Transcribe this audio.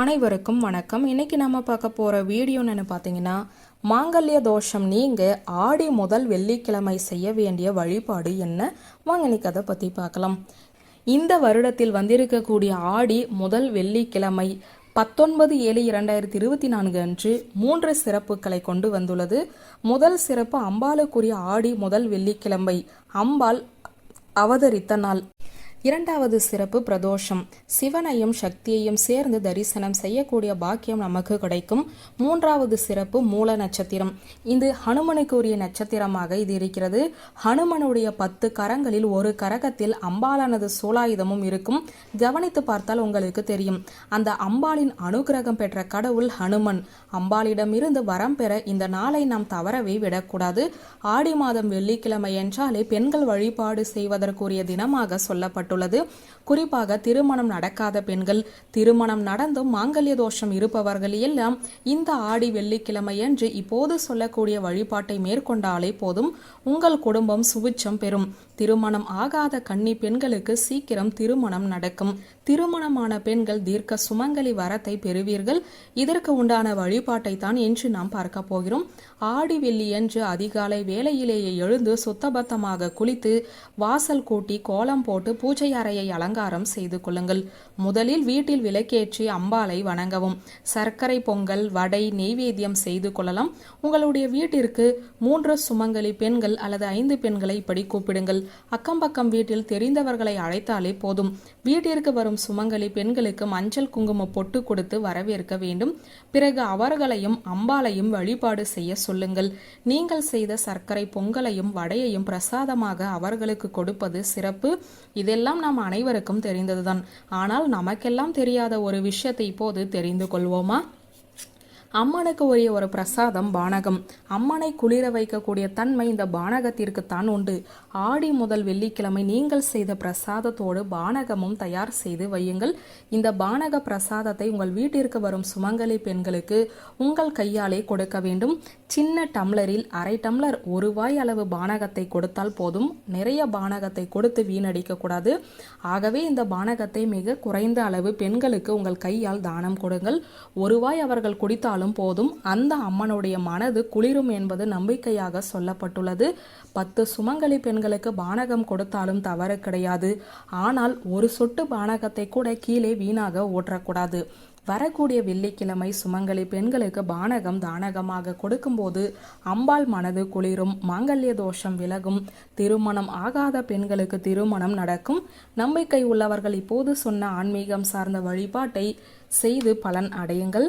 அனைவருக்கும் வணக்கம். இன்னைக்கு நம்ம பார்க்க போகிற வீடியோன்னு பார்த்தீங்கன்னா மாங்கல்ய தோஷம் நீங்க ஆடி முதல் வெள்ளிக்கிழமை செய்ய வேண்டிய வழிபாடு என்ன? வாங்க இன்னைக்கு அதை பற்றி பார்க்கலாம். இந்த வருடத்தில் வந்திருக்கக்கூடிய ஆடி முதல் வெள்ளிக்கிழமை பத்தொன்பது ஏழு இரண்டாயிரத்தி இருபத்தி நான்கு அன்று மூன்று சிறப்புகளை கொண்டு வந்துள்ளது. முதல் சிறப்பு அம்பாளுக்குரிய ஆடி முதல் வெள்ளிக்கிழமை. அம்பாள் அவதரித்த நாள். இரண்டாவது சிறப்பு பிரதோஷம். சிவனையும் சக்தியையும் சேர்ந்து தரிசனம் செய்யக்கூடிய பாக்கியம் நமக்கு கிடைக்கும். மூன்றாவது சிறப்பு மூல நட்சத்திரம். இது ஹனுமனுக்கு உரிய நட்சத்திரமாக இது இருக்கிறது. ஹனுமனுடைய பத்து கரங்களில் ஒரு கரகத்தில் அம்பாலானது சூலாயுதமும் இருக்கும். கவனித்து பார்த்தால் உங்களுக்கு தெரியும். அந்த அம்பாளின் அனுகிரகம் பெற்ற கடவுள் ஹனுமன். அம்பாளிடமிருந்து வரம் பெற இந்த நாளை நாம் தவறவே விடக்கூடாது. ஆடி மாதம் வெள்ளிக்கிழமை என்றாலே பெண்கள் வழிபாடு செய்வதற்குரிய தினமாக கூறப்பட்டுள்ளது குறிப்பாக திருமணம் நடக்காத பெண்கள் திருமணம் நடந்தும் மாங்கல்ய தோஷம் இருப்பவர்கள் எல்லாம் இந்த ஆடி வெள்ளிக்கிழமையன்று இப்போது சொல்லக்கூடிய வழிபாட்டை மேற்கொண்டாலே போதும். உங்கள் குடும்பம் சுபிட்சம் பெறும். திருமணம் ஆகாத கன்னி பெண்களுக்கு சீக்கிரம் திருமணம் நடக்கும். திருமணமான பெண்கள் தீர்க்க சுமங்கலி வரத்தை பெறுவீர்கள். இதற்கு உண்டான வழிபாட்டை தான் என்று நாம் பார்க்க போகிறோம். ஆடி வெள்ளியன்று அதிகாலை வேலையிலேயே எழுந்து சுத்தபத்தமாக குளித்து வாசல் கூட்டி கோலம் போட்டு பூஜை அறையை அலங்காரம் செய்து கொள்ளுங்கள். முதலில் வீட்டில் விளக்கேற்றி அம்பாளை வணங்கவும். சர்க்கரை பொங்கல் வடை நெய்வேத்தியம் செய்து கொள்ளலாம். உங்களுடைய வீட்டிற்கு மூன்று சுமங்கலி பெண்கள் அல்லது ஐந்து பெண்களை இப்படி கூப்பிடுங்கள். அக்கம் பக்கம் வீட்டில் தெரிந்தவர்களை அழைத்தாலே போதும். வீட்டிற்கு வரும் சுமங்கலி பெண்களுக்கு மஞ்சள் குங்கும பொட்டு கொடுத்து வரவேற்க வேண்டும். பிறகு அவர்களையும் அம்பாளையும் வழிபாடு செய்ய சொல்லுங்கள். நீங்கள் செய்த சர்க்கரை பொங்கலையும் வடையையும் பிரசாதமாக அவர்களுக்கு கொடுப்பது சிறப்பு. இதெல்லாம் நாம் அனைவருக்கும் தெரிந்ததுதான். ஆனால் நமக்கெல்லாம் தெரியாத ஒரு விஷயத்தை இப்போது தெரிந்து கொள்வோமா? அம்மனுக்கு உரிய ஒரு பிரசாதம் பானகம். அம்மனை குளிர வைக்கக்கூடிய தன்மை இந்த பானகத்திற்குத்தான் உண்டு. ஆடி முதல் வெள்ளிக்கிழமை நீங்கள் செய்த பிரசாதத்தோடு பானகமும் தயார் செய்து வையுங்கள். இந்த பானக பிரசாதத்தை உங்கள் வீட்டிற்கு வரும் சுமங்கலி பெண்களுக்கு உங்கள் கையாலே கொடுக்க வேண்டும். சின்ன டம்ளரில் அரை டம்ளர் ஒரு வாய் அளவு பானகத்தை கொடுத்தால் போதும். நிறைய பானகத்தை கொடுத்து வீணடிக்க கூடாது. ஆகவே இந்த பானகத்தை மிக குறைந்த அளவு பெண்களுக்கு உங்கள் கையால் தானம் கொடுங்கள். ஒரு வாய் அவர்கள் குடித்தால் இருந்தாலும் போதும். அந்த அம்மனுடைய மனது குளிரும் என்பது நம்பிக்கையாக சொல்லப்பட்டுள்ளது. பத்து சுமங்கலி பெண்களுக்கு பானகம் கொடுத்தாலும் தவறு கிடையாது. ஆனால் ஒரு சொட்டு பானகத்தை கூட கீழே வீணாக ஊற்றக்கூடாது. வரக்கூடிய வெள்ளிக்கிழமை சுமங்கலி பெண்களுக்கு பானகம் தானகமாக கொடுக்கும்போது அம்பாள் மனது குளிரும் மாங்கல்ய தோஷம் விலகும் திருமணம் ஆகாத பெண்களுக்கு திருமணம் நடக்கும். நம்பிக்கை உள்ளவர்கள் இப்போது சொன்ன ஆன்மீகம் சார்ந்த வழிபாட்டை செய்து பலன் அடையுங்கள்.